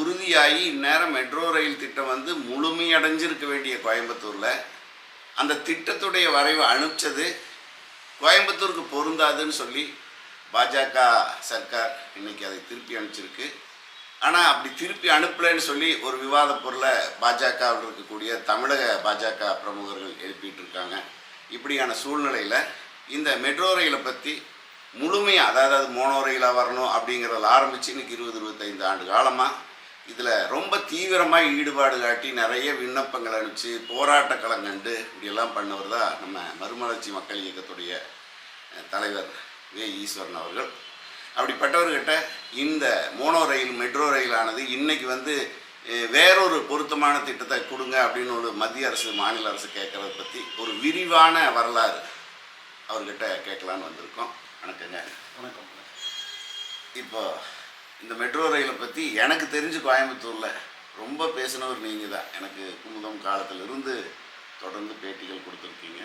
உறுதியாகி இந்நேரம் metro rail திட்டம் வந்து முழுமையடைஞ்சிருக்க வேண்டிய கோயம்புத்தூரில். அந்த திட்டத்துடைய வரைவை அனுப்பிச்சது கோயம்புத்தூருக்கு பொருந்தாதுன்னு சொல்லி பாஜக சர்க்கார் இன்னைக்கு அதை திருப்பி அனுப்பிச்சிருக்கு. ஆனால் அப்படி திருப்பி அனுப்பலைன்னு சொல்லி ஒரு விவாத பொருளை பாஜகவில் இருக்கக்கூடிய தமிழக பாஜக பிரமுகர்கள் எழுப்பிட்டு இருக்காங்க இப்படியான சூழ்நிலையில் இந்த மெட்ரோ ரயிலை பற்றி முழுமையாக அதாவது அது மோனோ ரயிலாக வரணும் அப்படிங்கிறதில் ஆரம்பித்து இன்னைக்கு இருபது இருபத்தைந்து ஆண்டு காலமாக இதில் ரொம்ப தீவிரமாக ஈடுபாடு காட்டி நிறைய விண்ணப்பங்கள் அனுப்பிச்சு போராட்ட களங்கண்டு இப்படியெல்லாம் பண்ணவர் தான் நம்ம மறுமலர்ச்சி மக்கள் இயக்கத்துடைய தலைவர் வே. ஈஸ்வரன் அவர்கள். அப்படிப்பட்டவர்கிட்ட இந்த மோனோ ரயில் மெட்ரோ ரயிலானது இன்னைக்கு வந்து வேறொரு பொருத்தமான திட்டத்தை கொடுங்க அப்படின்னு ஒரு மத்திய அரசு மாநில அரசு கேட்கறத பற்றி ஒரு விரிவான வரலாறு அவர்கிட்ட கேட்கலான்னு வந்திருக்கோம். வணக்கங்க. வணக்கம் வணக்கம். இப்போ இந்த மெட்ரோ ரயிலை பற்றி எனக்கு தெரிஞ்சு கோயம்புத்தூரில் ரொம்ப பேசினவர் நீங்கள் தான் எனக்கு குமுதம் காலத்திலிருந்து தொடர்ந்து பேட்டிகள் கொடுத்துருக்கீங்க.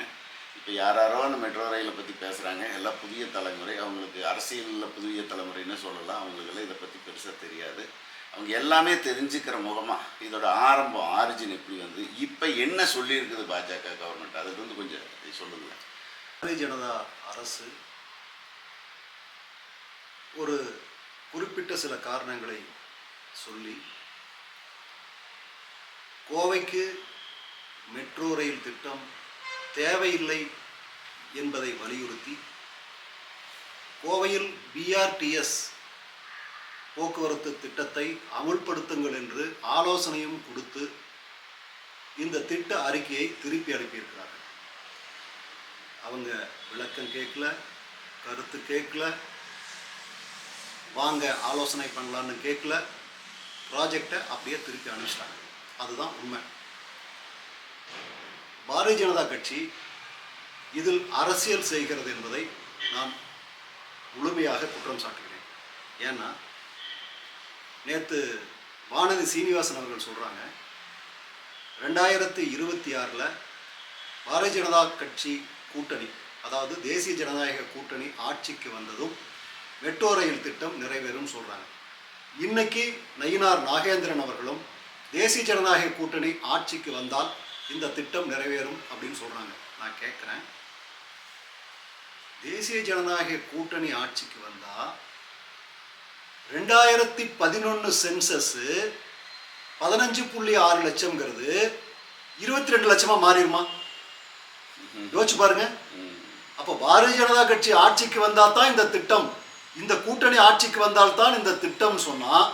இப்போ யாராரோ அந்த மெட்ரோ ரயிலை பற்றி பேசுகிறாங்க எல்லாம் புதிய தலைமுறை அவங்களுக்கு அரசியலில் புதிய தலைமுறைன்னு சொல்லலாம். அவங்களுக்கெல்லாம் இதை பற்றி பெருசாக தெரியாது. அவங்க எல்லாமே தெரிஞ்சுக்கிற முகமாக இதோட ஆரம்பம் ஆரிஜின் எப்படி வந்து இப்போ என்ன சொல்லியிருக்குது பாஜக கவர்மெண்ட் அதுக்கு வந்து கொஞ்சம் சொல்லுங்களேன். பாரதிய ஜனதா அரசு ஒரு குறிப்பிட்ட சில காரணங்களை சொல்லி கோவைக்கு மெட்ரோ ரயில் திட்டம் தேவையில்லை என்பதை வலியுறுத்தி கோவையில் பிஆர்டிஎஸ் போக்குவரத்து திட்டத்தை அமுல்படுத்துங்கள் என்று ஆலோசனையும் கொடுத்து இந்த திட்ட அறிக்கையை திருப்பி அனுப்பியிருக்கிறார்கள். அவங்க விளக்கம் கேட்கல கருத்து கேட்கல வாங்க ஆலோசனை பண்ணலான்னு கேட்கல. ப்ராஜெக்டை அப்படியே திருப்பி அனுப்பிச்சிட்டாங்க. அதுதான் உண்மை. பாரதிய ஜனதா கட்சி இதில் அரசியல் செய்கிறது என்பதை நான் முழுமையாக குற்றம் சாட்டுகிறேன். ஏன்னா நேற்று வானதி சீனிவாசன் அவர்கள் சொல்கிறாங்க ரெண்டாயிரத்தி இருபத்தி ஆறில் பாரதிய ஜனதா கட்சி கூட்டணி அதாவது தேசிய ஜனநாயக கூட்டணி ஆட்சிக்கு வந்ததும் மெட்ரோ ரயில் திட்டம் நிறைவேறும் சொல்கிறாங்க இன்னைக்கு நயினார் நாகேந்திரன் அவர்களும் தேசிய ஜனநாயக கூட்டணி ஆட்சிக்கு வந்தால் இந்த திட்டம் நிறைவேறும் அப்படின்னு சொல்கிறாங்க நான் கேட்குறேன் தேசிய ஜனநாயக கூட்டணி ஆட்சிக்கு வந்தால் ரெண்டாயிரத்தி பதினொன்று சென்சஸ்ஸு பதினஞ்சு புள்ளி ஆறு லட்சம்ங்கிறது இருபத்தி ரெண்டு லட்சமாக மாறிடுமா? யோசிச்சு பாருங்க. அப்போ பாரதிய ஜனதா கட்சி ஆட்சிக்கு வந்தால் தான் இந்த திட்டம் இந்த கூட்டணி ஆட்சிக்கு வந்தால்தான் இந்த திட்டம் சொன்னால்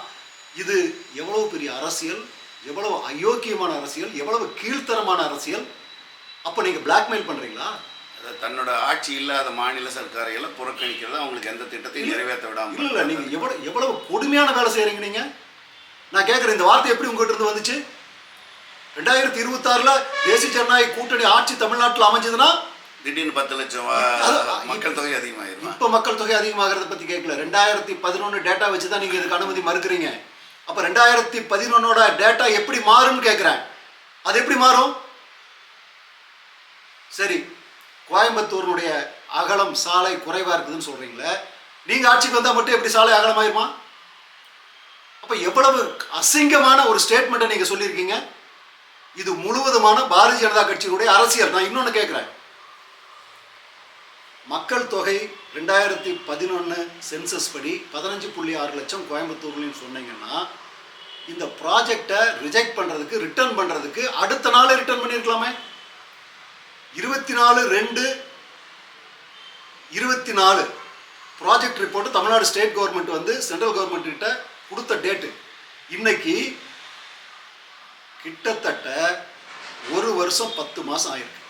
இது எவ்வளவு பெரிய அரசியல் எவ்வளவு அயோக்கியமான அரசியல் எவ்வளவு கீழ்த்தரமான அரசியல்? அப்போ நீங்கள் பிளாக்மெயில் பண்ணுறீங்களா அதாவது தன்னோட ஆட்சி இல்லாத மாநில சர்க்காரை எல்லாம் புறக்கணிக்கிறது அவங்களுக்கு எந்த திட்டத்தையும் நிறைவேற்ற விடாம இல்லை நீங்கள் எவ்வளோ எவ்வளவு கொடுமையான வேலை செய்கிறீங்க நீங்கள் நான் கேட்குறேன் இந்த வார்த்தை எப்படி உங்ககிட்ட இருந்து வந்துச்சு? ரெண்டாயிரத்தி இருபத்தாறில் தேசிய ஜனநாயக கூட்டணி ஆட்சி தமிழ்நாட்டில் அமைஞ்சதுன்னா திடீர்னு பத்து லட்சம் மக்கள் தொகை அதிகமாயிருமா? இப்போ மக்கள் தொகை அதிகமாகிறத பற்றி கேட்கல ரெண்டாயிரத்தி பதினொன்று டேட்டா வச்சு தான் நீங்கள் இதுக்கு அனுமதி மறுக்கிறீங்க. அப்போ ரெண்டாயிரத்தி பதினொன்னோட டேட்டா எப்படி மாறும்னு கேட்குறேன் அது எப்படி மாறும்? சரி கோயம்புத்தூருடைய அகலம் சாலை குறைவாக இருக்குதுன்னு சொல்கிறீங்களே நீங்கள் ஆட்சிக்கு வந்தால் மட்டும் எப்படி சாலை அகலமாயிருமா? அப்போ எவ்வளவு அசிங்கமான ஒரு ஸ்டேட்மெண்ட்டை நீங்கள் சொல்லியிருக்கீங்க. இது முழுவதுமான பாரதிய ஜனதா கட்சியினுடைய அரசியல். நான் இன்னொன்று கேட்குறேன் மக்கள் தொகை ரெண்டாயிரத்தி பதினொன்று சென்சஸ் படி பதினஞ்சு புள்ளி ஆறு லட்சம் கோயம்புத்தூர்லன்னு சொன்னீங்கன்னா இந்த ப்ராஜெக்டை ரிஜெக்ட் பண்ணுறதுக்கு ரிட்டர்ன் பண்ணுறதுக்கு அடுத்த நாள் ரிட்டர்ன் பண்ணியிருக்கலாமே இருபத்தி நாலு ரெண்டு இருபத்தி நாலு project report Tamil Nadu state government வந்து சென்ட்ரல் கவர்மெண்ட் கிட்ட கொடுத்த டேட்டு இன்னைக்கு கிட்டத்தட்ட ஒரு வருஷம் பத்து மாதம் ஆயிருக்கு.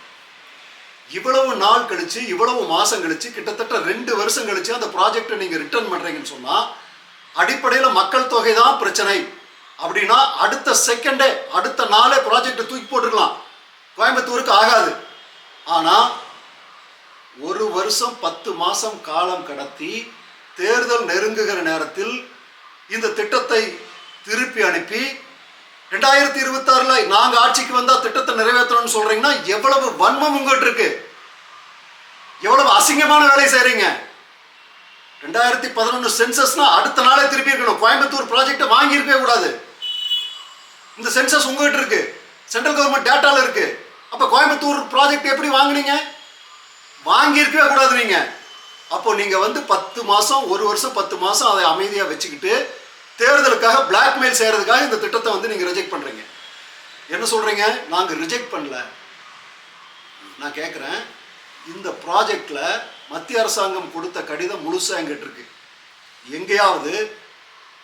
இவ்வளவு நாள் கழிச்சு இவ்வளவு மாதம் கழிச்சு கிட்டத்தட்ட ரெண்டு வருஷம் கழிச்சு அந்த ப்ராஜெக்டை நீங்கள் ரிட்டர்ன் பண்ணுறீங்கன்னு சொன்னால் அடிப்படையில் மக்கள் தொகை தான் பிரச்சனை. அப்படின்னா அடுத்த செகண்டே அடுத்த நாளே ப்ராஜெக்டை தூக்கி போட்டுக்கலாம் கோயம்புத்தூருக்கு ஆகாது. ஆனால் ஒரு வருஷம் பத்து மாதம் காலம் கடத்தி தேர்தல் நெருங்குகிற நேரத்தில் இந்த திட்டத்தை திருப்பி அனுப்பி ரெண்டாயிரத்தி இருபத்தாறுல நாங்க ஆட்சிக்கு வந்தா திட்டத்தை நிறைவேற்றணும்னு சொல்றீங்கன்னா எவ்வளவு வன்மம் உங்ககிட்ட இருக்கு? அசிங்கமான வேலை செய்றீங்க? ரெண்டாயிரத்தி பதினொன்று சென்சஸ்னா அடுத்த நாளே திருப்பி இருக்கணும். கோயம்புத்தூர் ப்ராஜெக்டை வாங்கியிருக்கவே கூடாது. இந்த சென்சஸ் உங்ககிட்ட இருக்கு. சென்ட்ரல் கவர்மெண்ட் டேட்டால இருக்கு. அப்ப கோயம்புத்தூர் ப்ராஜெக்ட் எப்படி வாங்குனீங்க? வாங்கியிருக்கவே கூடாது நீங்க. அப்போ நீங்க வந்து பத்து மாசம் ஒரு வருஷம் பத்து மாசம் அதை அமைதியா வச்சுக்கிட்டு தேர்தலுக்காக பிளாக்மெயில் செய்கிறதுக்காக இந்த திட்டத்தை வந்து நீங்கள் ரிஜெக்ட் பண்ணுறீங்க என்ன சொல்கிறீங்க நாங்கள் ரிஜெக்ட் பண்ணல. நான் கேட்குறேன் இந்த ப்ராஜெக்டில் மத்திய அரசாங்கம் கொடுத்த கடிதம் முழுசாக எங்கிட்ட இருக்கு. எங்கேயாவது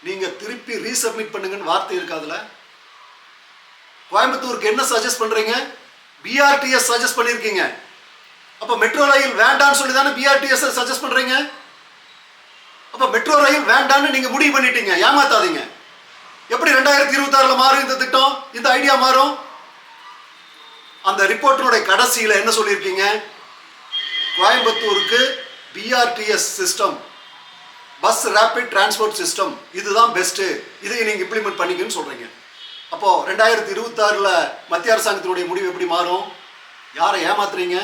நீங்கள் திருப்பி ரீசப்மிட் பண்ணுங்கன்னு வார்த்தை இருக்காதுல கோயம்புத்தூருக்கு என்ன சஜஸ்ட் பண்ணுறீங்க பிஆர்டிஎஸ் சஜஸ்ட் பண்ணியிருக்கீங்க அப்போ மெட்ரோ ரயில் வேண்டாம்னு சொல்லி தானே பிஆர்டிஎஸ் சஜஸ்ட் பண்ணுறீங்க அப்போ மெட்ரோ ரயில் வேண்டாம்னு நீங்கள் முடிவு பண்ணிட்டீங்க. ஏமாத்தாதீங்க. எப்படி ரெண்டாயிரத்தி இருபத்தாறில் மாறும் இந்த திட்டம்? இந்த ஐடியா மாறும்? அந்த ரிப்போர்ட்டினுடைய கடைசியில் என்ன சொல்லியிருக்கீங்க? கோயம்புத்தூருக்கு BRTS system bus rapid transport system இதுதான் பெஸ்ட்டு இதை நீங்கள் இம்ப்ளிமெண்ட் பண்ணிக்கன்னு சொல்கிறீங்க அப்போது ரெண்டாயிரத்தி இருபத்தாறில் மத்திய அரசாங்கத்தினுடைய முடிவு எப்படி மாறும்? யாரை ஏமாத்துறீங்க?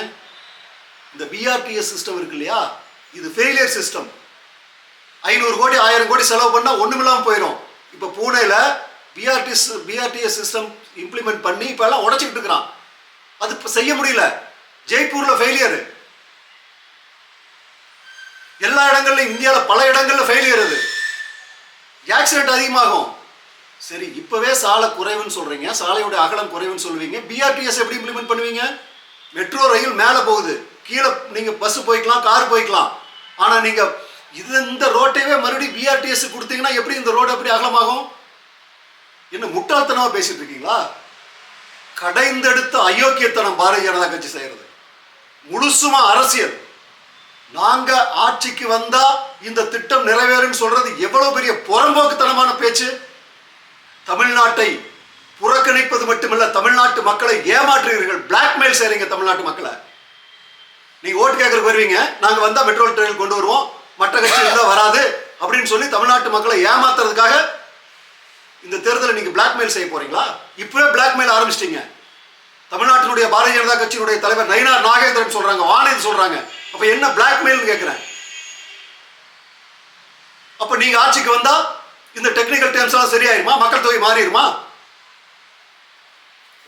இந்த பிஆர்டிஎஸ் சிஸ்டம் இருக்கு இல்லையா? இது ஃபெயிலியர் சிஸ்டம் ஐநூறு கோடி ஆயிரம் கோடி செலவு பண்ணால் ஒன்றுமில்லாமல் போயிடும் இப்போ பூனேல பிஆர்டிஎஸ் பிஆர்டிஎஸ் சிஸ்டம் இம்ப்ளிமெண்ட் பண்ணி இப்போ எல்லாம் உடச்சிக்கிட்டு இருக்கிறான். அது இப்போ செய்ய முடியல. ஜெய்ப்பூரில் ஃபெயிலியரு எல்லா இடங்கள்லையும் இந்தியாவில் பல இடங்களில் ஃபெயிலியர் அது. ஆக்சிடென்ட் அதிகமாகும். சரி இப்போவே சாலை குறைவுன்னு சொல்கிறீங்க சாலையோட அகலம் குறைவுன்னு சொல்லுவீங்க. பிஆர்டிஎஸ் எப்படி இம்ப்ளிமெண்ட் பண்ணுவீங்க? மெட்ரோ ரயில் மேலே போகுது. கீழே நீங்கள் பஸ் போய்க்கலாம் கார் போய்க்கலாம். ஆனால் நீங்கள் இது இந்த ரோட்டையவே மறுபடியும் பிஆர்டிஎஸ் கொடுத்தீங்கன்னா எப்படி இந்த ரோடு எப்படி அகலமாகும்? என்ன முட்டாள்தனமாக பேசிட்டு இருக்கீங்களா? கடைந்தெடுத்த அயோக்கியத்தனம் பாரதிய ஜனதா கட்சி செய்கிறது முழுசுமா அரசியல். நாங்க ஆட்சிக்கு வந்தா இந்த திட்டம் நிறைவேறும் சொல்றது எவ்வளவு பெரிய புறம்போக்குத்தனமான பேச்சு. தமிழ்நாட்டை புறக்கணிப்பது மட்டுமல்ல தமிழ்நாட்டு மக்களை ஏமாற்றுகிறீர்கள் பிளாக்மெயில் செய்றீங்க தமிழ்நாட்டு மக்களை. நீங்க ஓட்டு கேட்கறதுக்கு வருவீங்க. நாங்க வந்தா பெட்ரோல் ட்ரெயின் கொண்டு வருவோம். மற்ற கட்சியில் இருந்தா வராது அப்படின்னு சொல்லி தமிழ்நாட்டு மக்களை ஏமாத்துறதுக்காக இந்த தேர்தலை நீங்கள் பிளாக்மெயில் செய்ய போறீங்களா? இப்பவே பிளாக்மெயில் ஆரம்பிச்சிட்டீங்க. தமிழ்நாட்டினுடைய பாரதிய ஜனதா கட்சியினுடைய தலைவர் நயினார் நாகேந்திரன் சொல்றாங்க வானதி சொல்றாங்க. அப்ப என்ன பிளாக்மெயில் கேட்கிறேன் அப்ப நீங்க ஆட்சிக்கு வந்தா இந்த டெக்னிக்கல் டேர்ம்ஸ் எல்லாம் சரியாயிருமா? மக்கள் தொகை மாறிடுமா?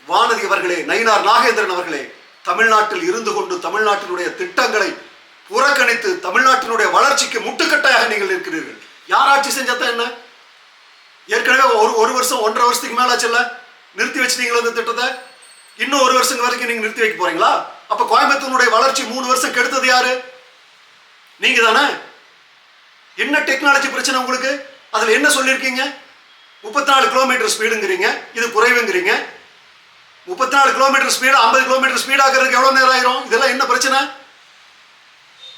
வானதி அவர்களே நயினார் நாகேந்திரன் அவர்களே தமிழ்நாட்டில் இருந்து கொண்டு தமிழ்நாட்டினுடைய திட்டங்களை புறக்கணித்து தமிழ்நாட்டினுடைய வளர்ச்சிக்கு முட்டுக்கட்டையாக நீங்கள் இருக்கிறீர்கள் யார் ஆட்சி செஞ்சதான் என்ன? ஏற்கனவே ஒரு ஒரு வருஷம் ஒன்றரை வருஷத்துக்கு மேலே ஆச்சுல்ல நிறுத்தி வச்சிட்டீங்களா இந்த திட்டத்தை? இன்னும் ஒரு வருஷம் வரைக்கும் நீங்கள் நிறுத்தி வைக்க போறீங்களா? அப்போ கோயம்புத்தூருடைய வளர்ச்சி மூணு வருஷம் கெடுத்தது யாரு? நீங்க தானே? என்ன டெக்னாலஜி பிரச்சனை உங்களுக்கு? அதில் என்ன சொல்லியிருக்கீங்க? முப்பத்தி நாலு கிலோமீட்டர் ஸ்பீடுங்கிறீங்க இது குறைவுங்கிறீங்க. முப்பத்தி நாலு கிலோமீட்டர் ஸ்பீடு ஐம்பது கிலோமீட்டர் ஸ்பீட் ஆகிறதுக்கு எவ்வளவு நேரம் ஆயிரும்? இதெல்லாம் என்ன பிரச்சனை?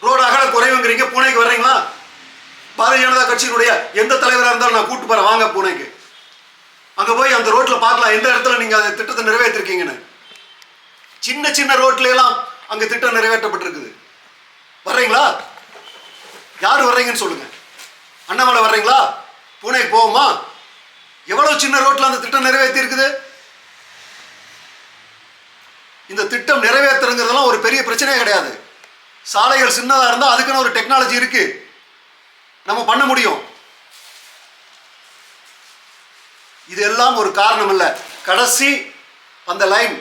ரோடு அகல குறைவுங்கிறீங்க பூனைக்கு வர்றீங்களா? பாரதிய ஜனதா கட்சியினுடைய எந்த தலைவராக இருந்தாலும் நான் கூட்டு போகிறேன் வாங்க பூனைக்கு. அங்கே போய் அந்த ரோட்டில் பார்க்கலாம் எந்த இடத்துல நீங்கள் அந்த திட்டத்தை நிறைவேற்றிருக்கீங்கன்னு. சின்ன சின்ன ரோட்ல எல்லாம் திட்டம் நிறைவேற்றப்பட்டிருக்குது. வர்றீங்களா? யார் வர்றீங்கன்னு சொல்லுங்க. அண்ணாமலை வர்றீங்களா? பூனேக்கு போவோமா? எவ்வளோ சின்ன ரோட்டில் அந்த திட்டம் நிறைவேற்றி இருக்குது இந்த திட்டம் நிறைவேற்றுறங்கிறதெல்லாம் ஒரு பெரிய பிரச்சனையே கிடையாது. சாலைகள் சின்னதாக இருந்தால் அதுக்குன்னு ஒரு டெக்னாலஜி இருக்கு. நம்ம பண்ண முடியும். இது எல்லாம் ஒரு காரணம் இல்லை கடைசி அந்த லைன்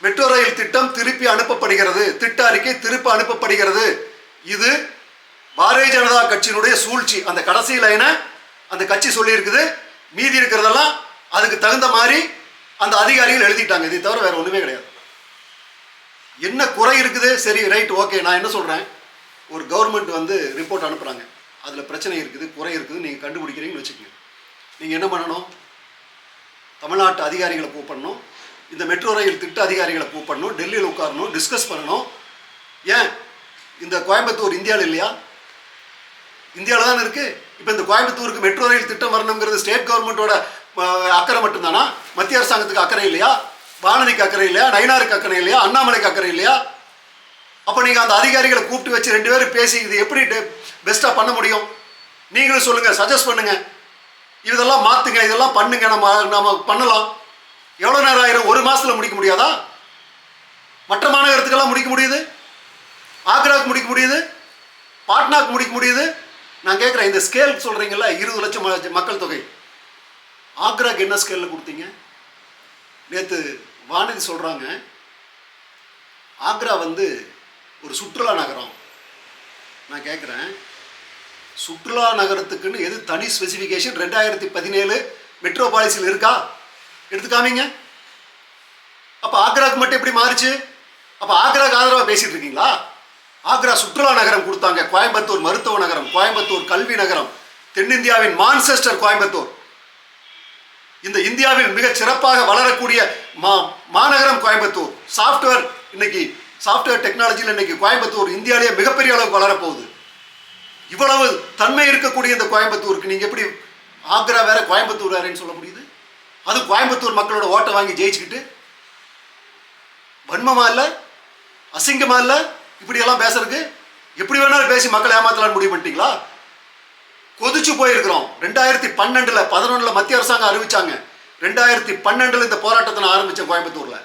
மெட்ரோ ரயில் திட்டம் திருப்பி அனுப்பப்படுகிறது. திட்ட அறிக்கை திருப்பி அனுப்பப்படுகிறது. இது பாரதிய ஜனதா கட்சியினுடைய சூழ்ச்சி. அந்த கடைசி லைனை அந்த கட்சி சொல்லியிருக்குது. மீதி இருக்கிறதெல்லாம் அதுக்கு தகுந்த மாதிரி அந்த அதிகாரிகள் எழுதிட்டாங்க. இதை தவிர வேறு ஒன்றுமே கிடையாது. என்ன குறை இருக்குது? சரி ரைட் ஓகே நான் என்ன சொல்கிறேன் ஒரு கவர்மெண்ட் வந்து ரிப்போர்ட் அனுப்புகிறாங்க அதில் பிரச்சனை இருக்குது குறை இருக்குது நீங்கள் கண்டுபிடிக்கிறீங்கன்னு வச்சுக்கோங்க. நீங்கள் என்ன பண்ணணும்? தமிழ்நாட்டு அதிகாரிகளை கூப்பிடணும். இந்த மெட்ரோ ரயில் திட்ட அதிகாரிகளை கூப்பிடணும். டெல்லியில் உட்காரணும் டிஸ்கஸ் பண்ணணும். ஏன்? இந்த கோயம்புத்தூர் இந்தியாவில் இல்லையா? இந்தியாவில் தானே இருக்குது இப்போ இந்த கோயம்புத்தூருக்கு மெட்ரோ ரயில் திட்டம் வரணுங்கிறது ஸ்டேட் கவர்மெண்ட்டோட அக்கறை மட்டும்தானா? மத்திய அரசாங்கத்துக்கு அக்கறை இல்லையா? வானதிக்கு அக்கறை இல்லையா? நயினாருக்கு அக்கறை இல்லையா? அண்ணாமலைக்கு அக்கறை இல்லையா? அப்போ நீங்கள் அந்த அதிகாரிகளை கூப்பிட்டு வச்சு ரெண்டு பேரும் பேசி இது எப்படி பெஸ்ட்டாக பண்ண முடியும்? நீங்களும் சொல்லுங்கள் சஜஸ்ட் பண்ணுங்கள் இதெல்லாம் மாற்றுங்க இதெல்லாம் பண்ணுங்க நம்ம நம்ம பண்ணலாம். எவ்வளோ நேரம் ஆயிரும்? ஒரு மாதத்தில் முடிக்க முடியாதா? மற்ற மாநகரத்துக்கெல்லாம் முடிக்க முடியுது? முடியுது? பாட்னாக்கு முடிக்க முடியுது? நான் கேட்குறேன் இந்த ஸ்கேல் சொல்கிறீங்களா இருபது லட்சம் மக்கள் தொகை. ஆக்ராக்கு என்ன ஸ்கேலில் கொடுத்தீங்க? நேற்று வானதி சொல்கிறாங்க ஆக்ரா வந்து ஒரு சுற்றுலா நகரம். நான் கேட்குறேன் சுற்றுலா நகரத்துக்குன்னு எது தனி ஸ்பெசிஃபிகேஷன் ரெண்டாயிரத்தி பதினேழு மெட்ரோ பாலிசியில் இருக்கா? எடுத்து காமிங்க. அப்போ ஆக்ராக்கு மட்டும் எப்படி மாறுச்சு? அப்போ ஆக்ராக்கு ஆதரவாக பேசிகிட்டு இருக்கீங்களா? ஆக்ரா சுற்றுலா நகரம் கொடுத்தாங்க. கோயம்புத்தூர் மருத்துவ நகரம் கோயம்புத்தூர் கல்வி நகரம் தென்னிந்தியாவின் மான்செஸ்டர் கோயம்புத்தூர். இந்த இந்தியாவில் மிக சிறப்பாக வளரக்கூடிய மா மாநகரம் கோயம்புத்தூர். சாஃப்ட்வேர் இன்னைக்கு சாஃப்ட்வேர் டெக்னாலஜியில் இன்னைக்கு கோயம்புத்தூர் இந்தியாவிலேயே மிகப்பெரிய அளவுக்கு வளரப்போகுது. இவ்வளவு தன்மை இருக்கக்கூடிய இந்த கோயம்புத்தூருக்கு நீங்கள் எப்படி ஆக்ரா வேற கோயம்புத்தூர் வேறேன்னு சொல்ல முடியுது? அது கோயம்புத்தூர் மக்களோட ஓட்டை வாங்கி ஜெயிச்சுக்கிட்டு வன்மமா இல்லை அசிங்கமா இல்லை இப்படியெல்லாம் பேசுறதுக்கு எப்படி வேணாலும் பேசி மக்களை ஏமாத்தலான்னு முடிவு பண்ணிட்டீங்களா? கொதிச்சு போயிருக்கிறோம். ரெண்டாயிரத்தி பன்னெண்டுல பதினொன்றுல மத்திய அரசாங்கம் அறிவிச்சாங்க. ரெண்டாயிரத்தி பன்னெண்டுல இந்த போராட்டத்தை நான் ஆரம்பிச்சேன் கோயம்புத்தூர்ல.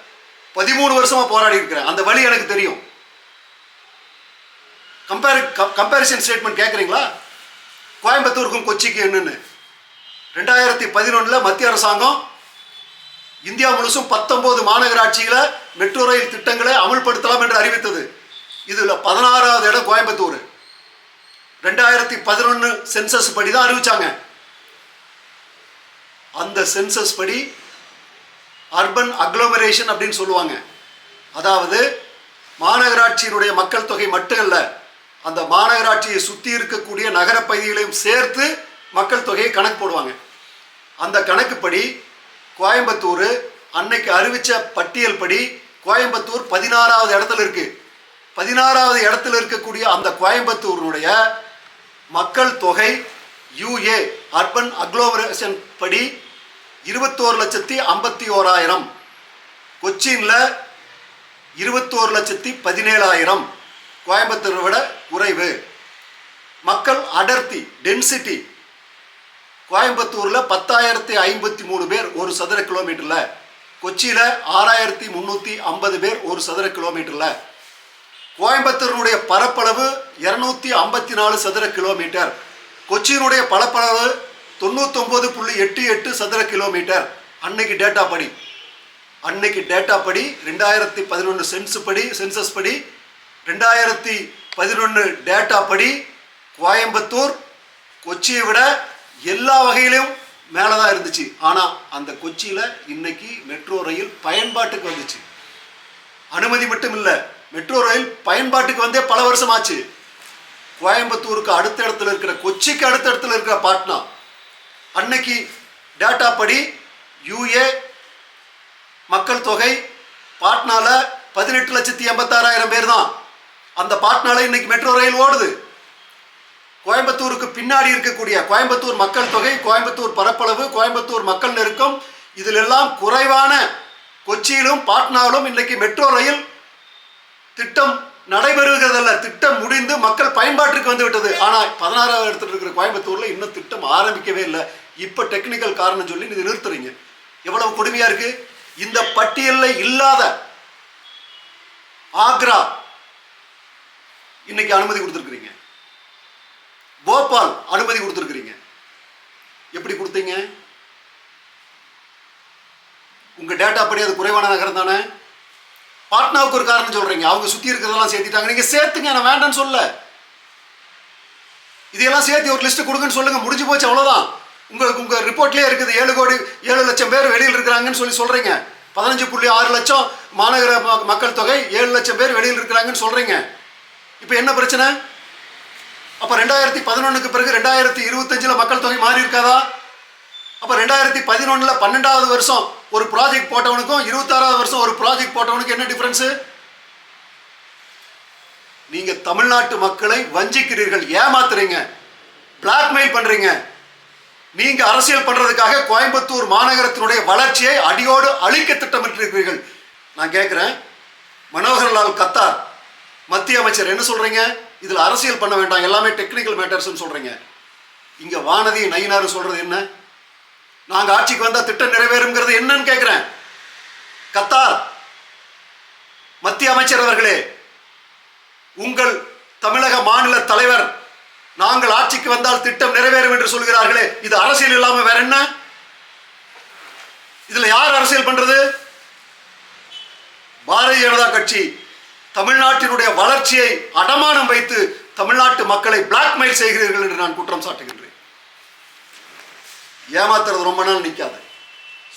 பதிமூணு வருஷமா போராடி இருக்கிறேன். அந்த வழி எனக்கு தெரியும். கம்பேரி கம்பேரிசன் ஸ்டேட்மெண்ட் கேட்குறீங்களா கோயம்புத்தூருக்கும் கொச்சிக்கு என்னன்னு. ரெண்டாயிரத்தி பதினொன்றில் மத்திய அரசாங்கம் இந்தியா முழுசும் பத்தொன்பது மாநகராட்சிகளை மெட்ரோ ரயில் திட்டங்களை அமல்படுத்தலாம் என்று அறிவித்தது. இதில் பதினாறாவது இடம் கோயம்புத்தூர். ரெண்டாயிரத்தி பதினொன்று சென்சஸ் படி தான் அறிவிச்சாங்க. அந்த சென்சஸ் படி அர்பன் அக்ளோமரேஷன் அப்படின்னு சொல்லுவாங்க. அதாவது மாநகராட்சியினுடைய மக்கள் தொகை மட்டும் இல்லை அந்த மாநகராட்சியை சுற்றி இருக்கக்கூடிய நகரப்பகுதிகளையும் சேர்த்து மக்கள் தொகையை கணக்கு போடுவாங்க. அந்த கணக்குப்படி கோயம்புத்தூர் அன்னைக்கு அறிவித்த பட்டியல் படி கோயம்புத்தூர் பதினாறாவது இடத்துல இருக்குது பதினாறாவது இடத்துல இருக்கக்கூடிய அந்த கோயம்புத்தூரினுடைய மக்கள் தொகை யுஏ அர்பன் அக்ளோமரேஷன் படி இருபத்தோரு லட்சத்தி ஐம்பத்தி ஓராயிரம். கொச்சினில் இருபத்தோரு லட்சத்தி பதினேழாயிரம். கோயம்புத்தூரை விட குறைவு. மக்கள் அடர்த்தி டென்சிட்டி கோயம்புத்தூரில் பத்தாயிரத்தி ஐம்பத்தி மூணு பேர் ஒரு சதுர கிலோமீட்டரில் கொச்சியில் ஆறாயிரத்தி முந்நூற்றி ஐம்பது பேர் ஒரு சதுர கிலோமீட்டரில் கோயம்புத்தூரினுடைய பரப்பளவு இரநூத்தி ஐம்பத்தி நாலு சதுர கிலோமீட்டர். கொச்சியினுடைய பரப்பளவு தொண்ணூத்தொம்பது புள்ளி எட்டு எட்டு சதுர கிலோமீட்டர். அன்னைக்கு டேட்டா படி. அன்னைக்கு டேட்டா படி ரெண்டாயிரத்தி பதினொன்று சென்ஸ் படி சென்சஸ் படி. ரெண்டாயிரத்தி பதினொன்று டேட்டா படி கோயம்புத்தூர் கொச்சியை விட எல்லா வகையிலும் மேலே தான் இருந்துச்சு. ஆனால் அந்த கொச்சியில் இன்னைக்கு மெட்ரோ ரயில் பயன்பாட்டுக்கு வந்துச்சு. அனுமதி மட்டும் இல்லை. மெட்ரோ ரயில் பயன்பாட்டுக்கு வந்தே பல வருஷம் ஆச்சு கோயம்புத்தூருக்கு அடுத்த இடத்துல இருக்கிற கொச்சிக்கு அடுத்த இடத்துல இருக்கிற பாட்னா. அன்னைக்கு டேட்டா படி யூஏ மக்கள் தொகை பாட்னால பதினெட்டு லட்சத்தி எண்பத்தாறாயிரம் பேர் தான். அந்த பாட்னால இன்னைக்கு மெட்ரோ ரயில் ஓடுது. கோயம்புத்தூருக்கு பின்னாடி இருக்கக்கூடிய கோயம்புத்தூர் மக்கள் தொகை கோயம்புத்தூர் பரப்பளவு கோயம்புத்தூர் மக்கள் நெருக்கம் இதிலெல்லாம் குறைவான கொச்சியிலும் பாட்னாவிலும் இன்னைக்கு மெட்ரோ ரயில் திட்டம் நடைபெறுகிறதல்ல. திட்டம் முடிந்து மக்கள் பயன்பாட்டிற்கு வந்து விட்டது. ஆனால் பதினாறாவது இடத்துல இருக்கிற கோயம்புத்தூரில் இன்னும் திட்டம் ஆரம்பிக்கவே இல்லை. இப்போ டெக்னிக்கல் காரணம் சொல்லி இது நிறுத்துறீங்க. எவ்வளவு கொடுமையாக இருக்கு? இந்த பட்டியலில் இல்லாத ஆக்ரா இன்னைக்கு அனுமதி கொடுத்துருக்குறீங்க. போபால் அனுமதி கொடுத்துருக்குறீங்க. எப்படி கொடுத்தீங்க? உங்கள் டேட்டா படி அது குறைவான நகரம் தானே? பாட்னாவுக்கு ஒரு காரணம் சொல்றீங்க. அவங்க சுத்தி இருக்கிறதெல்லாம் சேர்த்துட்டாங்க. நீங்க சேர்த்துங்க நான் வேண்டாம்னு சொல்ல. இதையெல்லாம் சேர்த்து ஒரு லிஸ்ட் கொடுங்கன்னு சொல்லுங்க. முடிஞ்சு போச்சு அவ்வளவுதான். உங்க உங்க ரிப்போர்ட்லயே இருக்குது. ஏழு கோடி ஏழு லட்சம் பேர் வெளியில் இருக்கிறாங்கன்னு சொல்லி சொல்றீங்க. பதினஞ்சு புள்ளி ஆறு லட்சம் மாநகர மக்கள் தொகை ஏழு லட்சம் பேர் வெளியில் இருக்கிறாங்கன்னு சொல்றீங்க. இப்போ என்ன பிரச்சனை? அப்ப ரெண்டாயிரத்தி பதினொன்னுக்கு பிறகு ரெண்டாயிரத்தி இருபத்தஞ்சுல மக்கள் தொகை மாறி இருக்காதா? அப்போ ரெண்டாயிரத்தி பதினொன்றில் பன்னெண்டாவது வருஷம் ஒரு ப்ராஜெக்ட் போட்டவனுக்கும் இருபத்தாறாவது வருஷம் ஒரு ப்ராஜெக்ட் போட்டவனுக்கும் என்ன டிஃப்ரென்ஸு நீங்கள் தமிழ்நாட்டு மக்களை வஞ்சிக்கிறீர்கள் ஏமாத்துறீங்க பிளாக்மெயில் பண்ணுறீங்க நீங்கள் அரசியல் பண்ணுறதுக்காக கோயம்புத்தூர் மாநகரத்தினுடைய வளர்ச்சியை அடியோடு அழிக்க திட்டமிட்டிருக்கிறீர்கள். நான் கேட்குறேன் மனோகர்லால் கத்தார் மத்திய அமைச்சர் என்ன சொல்கிறீங்க இதில் அரசியல் பண்ண வேண்டாம் எல்லாமே டெக்னிக்கல் மேட்டர்ஸ்னு சொல்கிறீங்க இங்கே வானதி நயினார் சொல்கிறது என்ன? நாங்க ஆட்சிக்கு வந்தா திட்டம் நிறைவேறுங்கிறது என்னன்னு கேட்கிறேன் கத்தார் மத்திய அமைச்சர் அவர்களே உங்கள் தமிழக மாநில தலைவர் நாங்கள் ஆட்சிக்கு வந்தால் திட்டம் நிறைவேறும் என்று சொல்கிறார்களே இது அரசியல் இல்லாம வேற என்ன? இதுல யார் அரசியல் பண்றது? பாரதிய ஜனதா கட்சி தமிழ்நாட்டினுடைய வளர்ச்சியை அடமானம் வைத்து தமிழ்நாட்டு மக்களை பிளாக்மெயில் செய்கிறீர்கள் என்று நான் குற்றம் சாட்டுகிறேன். ஏமாத்துறது ரொம்ப நாள் நிற்காது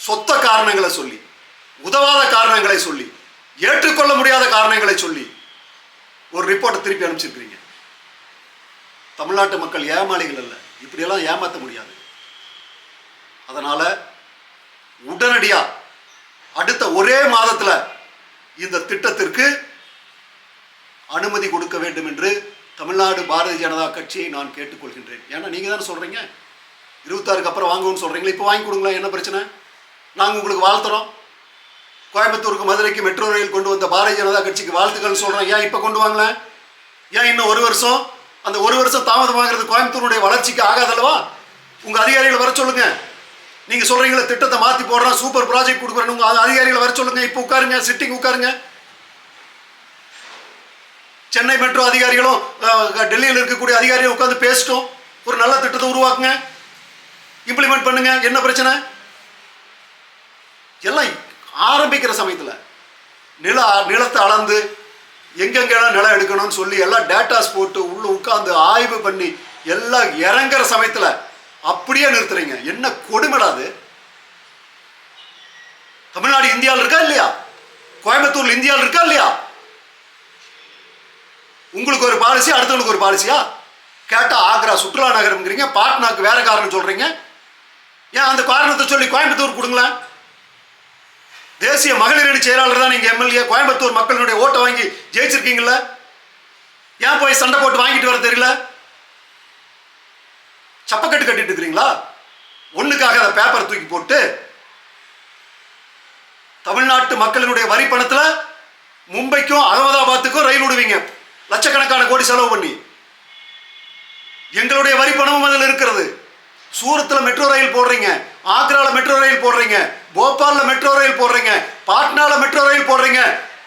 சொத்த காரணங்களை சொல்லி உதவாத காரணங்களை சொல்லி ஏற்றுக்கொள்ள முடியாத காரணங்களை சொல்லி ஒரு ரிப்போர்ட்டை திருப்பி அனுப்பிச்சிருக்கிறீங்க. தமிழ்நாட்டு மக்கள் ஏமாளிகள் அல்ல. இப்படியெல்லாம் ஏமாற்ற முடியாது. அதனால் உடனடியாக அடுத்த ஒரே மாதத்தில் இந்த திட்டத்திற்கு அனுமதி கொடுக்க வேண்டும் என்று தமிழ்நாடு பாரதிய ஜனதா கட்சியை நான் கேட்டுக்கொள்கின்றேன். ஏன்னா நீங்கள் தானே சொல்கிறீங்க இருபத்தாறுக்கு அப்புறம் வாங்குவோம்னு சொல்கிறீங்களா இப்போ வாங்கி கொடுங்களா என்ன பிரச்சனை? நாங்கள் உங்களுக்கு வாழ்த்துறோம். கோயம்புத்தூருக்கு மதுரைக்கு மெட்ரோ ரயில் கொண்டு வந்த பாரதிய ஜனதா கட்சிக்கு வாழ்த்துக்கள் சொல்கிறோம் ஏன் இப்போ கொண்டு வாங்கல? ஏன் இன்னும் ஒரு வருஷம்? அந்த ஒரு வருஷம் தாமதமாகிறது கோயம்புத்தூருடைய வளர்ச்சிக்கு ஆகாதல்லவா? உங்கள் அதிகாரிகள் வர சொல்லுங்கள் நீங்கள் சொல்கிறீங்களா திட்டத்தை மாற்றி போடுறோம் சூப்பர் ப்ராஜெக்ட் கொடுக்குறேன் உங்கள் அதிகாரிகள் வர சொல்லுங்கள் இப்போ உட்காருங்க சிட்டிங் உட்காருங்க. சென்னை மெட்ரோ அதிகாரிகளும் டெல்லியில் இருக்கக்கூடிய அதிகாரியும் உட்காந்து பேசிட்டோம். ஒரு நல்ல திட்டத்தை உருவாக்குங்க. இம்ப்ளிமெண்ட் பண்ணுங்க. என்ன பிரச்சனை? எல்லாம் ஆரம்பிக்கிற சமயத்தில் நில நிலத்தை அளந்து எங்கெங்கெல்லாம் நிலம் எடுக்கணும்னு சொல்லி எல்லாம் டேட்டாஸ் போட்டு உள்ளே உட்காந்து ஆய்வு பண்ணி எல்லாம் இறங்குற சமயத்தில் அப்படியே நிறுத்துறீங்க. என்ன கொடுமைடாது தமிழ்நாடு இந்தியாவில் இருக்கா இல்லையா? கோயம்புத்தூர் இந்தியாவில் இருக்கா இல்லையா? உங்களுக்கு ஒரு பாலிசி அடுத்தவங்களுக்கு ஒரு பாலிசியா கேட்டா ஆக்ரா சுற்றுலா நகரம்ங்கிறீங்க பாட்னாக்கு வேற காரணம் சொல்றீங்க. ஏன் அந்த காரணத்தை சொல்லி கோயம்புத்தூர் கொடுங்களேன்? தேசிய மகளிர் அணி செயலாளர் தான் நீங்கள் எம்எல்ஏ கோயம்புத்தூர் மக்களுடைய ஓட்டை வாங்கி ஜெயிச்சிருக்கீங்களா ஏன் போய் சண்டை போட்டு வாங்கிட்டு வர தெரியல? சப்பக்கட்டு கட்டிட்டு இருக்கிறீங்களா? ஒண்ணுக்காக அதை பேப்பர் தூக்கி போட்டு தமிழ்நாட்டு மக்களினுடைய வரி பணத்தில் மும்பைக்கும் அகமதாபாத்துக்கும் ரயில் விடுவீங்க. லட்சக்கணக்கான கோடி செலவு பண்ணி. எங்களுடைய வரி பணமும் அதில் இருக்கிறது. சூரத்தில் மெட்ரோ ரயில் போடுறீங்க ஆக்ராவில் மெட்ரோ ரயில் போடுறீங்க போபாலில் மெட்ரோ ரயில் போடுறீங்க பாட்னாவில் மெட்ரோ ரயில் போடுறீங்க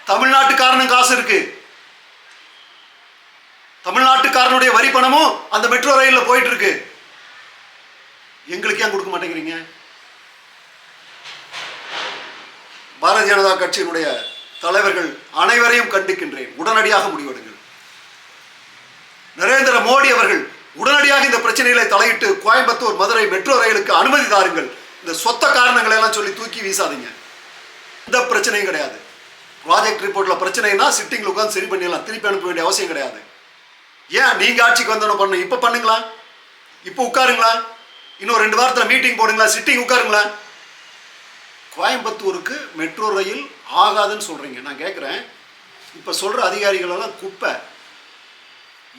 தமிழ்நாட்டுக்காரனும் காசு இருக்கு. தமிழ்நாட்டுக்காரனுடைய வரி பணமும் அந்த மெட்ரோ ரயிலில் போயிட்டு இருக்கு. எங்களுக்கு ஏன் கொடுக்க மாட்டேங்கிறீங்க? பாரதிய ஜனதா கட்சியினுடைய தலைவர்கள் அனைவரையும் கண்டிக்கின்றேன். உடனடியாக முடிவெடுங்கள். நரேந்திர மோடி அவர்கள் உடனடியாக இந்த பிரச்சனைகளை தலையிட்டு கோயம்புத்தூர் மதுரை மெட்ரோ ரயிலுக்கு அனுமதி தாருங்கள். இந்த சொத்த காரணங்களை எல்லாம் சொல்லி தூக்கி வீசாதீங்க. எந்த பிரச்சனையும் கிடையாது. ப்ராஜெக்ட் ரிப்போர்ட்டில் பிரச்சனைனா சிட்டிங்கில் உட்காந்து சரி பண்ணிடலாம். திருப்பி அனுப்ப வேண்டிய அவசியம் கிடையாது. ஏன் நீங்கள் ஆட்சிக்கு வந்தோன்னு பண்ணணும்? இப்போ பண்ணுங்களா? இப்போ உட்காருங்களா? இன்னும் ரெண்டு வாரத்தில் மீட்டிங் போடுங்களா? சிட்டிங் உட்காருங்களா? கோயம்புத்தூருக்கு மெட்ரோ ரயில் ஆகாதுன்னு சொல்கிறீங்க நான் கேட்குறேன் இப்போ சொல்கிற அதிகாரிகளெல்லாம் குப்பை.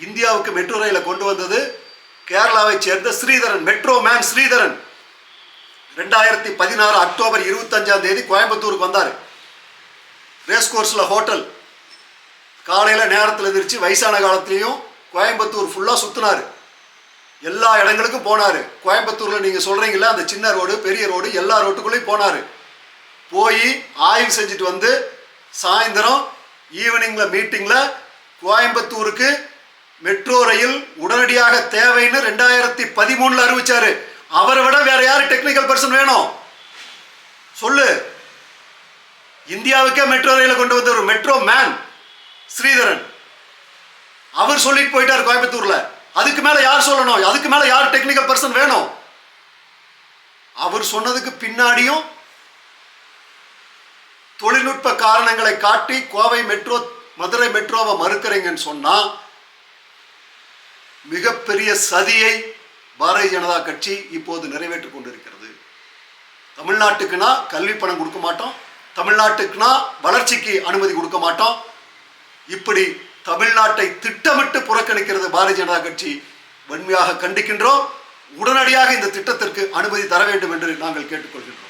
இந்தியாவுக்கு மெட்ரோ ரயிலை கொண்டு வந்தது. கேரளாவை சேர்ந்த ஸ்ரீதரன் மெட்ரோ மேன் ஸ்ரீதரன். ரெண்டாயிரத்தி பதினாறு அக்டோபர் இருபத்தஞ்சாம் தேதி கோயம்புத்தூருக்கு வந்தார். ரேஸ் கோர்ஸில் ஹோட்டல் காலையில் நேரத்தில் எந்திரிச்சு வயசான காலத்துலேயும் கோயம்புத்தூர் ஃபுல்லாக சுற்றினார் எல்லா இடங்களுக்கும் போனார். கோயம்புத்தூரில் நீங்கள் சொல்கிறீங்களா அந்த சின்ன ரோடு பெரிய ரோடு எல்லா ரோட்டுக்குள்ளேயும் போனார். போய் ஆய்வு செஞ்சுட்டு வந்து சாயந்தரம் ஈவினிங்கில் மீட்டிங்கில் கோயம்புத்தூருக்கு மெட்ரோ ரயில் உடனடியாக தேவைன்னு ரெண்டாயிரத்தி பதிமூணில் அறிவிச்சாரு. அவரை விட வேற யார் டெக்னிக்கல் பர்சன் வேணும்? சொல்லு. இந்தியாவுக்கே மெட்ரோ ரயிலை கொண்டு வந்த ஒரு மெட்ரோ மேன் ஸ்ரீதரன். அவர் சொல்லிட்டு போயிட்டார் கோயம்புத்தூர்ல. அதுக்கு மேல யார் சொல்லணும்? அதுக்கு மேல யார் டெக்னிக்கல் பர்சன் வேணும்? அவர் சொன்னதுக்கு பின்னாடியும் தொழில்நுட்ப காரணங்களை காட்டி கோவை மெட்ரோ மதுரை மெட்ரோவை மறுக்கிறீங்கன்னு சொன்னா மிகப்பெரிய சதியை பாரதிய ஜனதா கட்சி இப்போது நிறைவேற்றி கொண்டிருக்கிறது. தமிழ்நாட்டுக்குன்னா கல்வி பணம் கொடுக்க மாட்டோம். தமிழ்நாட்டுக்குன்னா வளர்ச்சிக்கு அனுமதி கொடுக்க மாட்டோம். இப்படி தமிழ்நாட்டை திட்டமிட்டு புறக்கணிக்கிறது பாரதிய ஜனதா கட்சி வன்மையாக கண்டிக்கின்றோம். உடனடியாக இந்த திட்டத்திற்கு அனுமதி தர வேண்டும் என்று நாங்கள் கேட்டுக்கொள்கின்றோம்.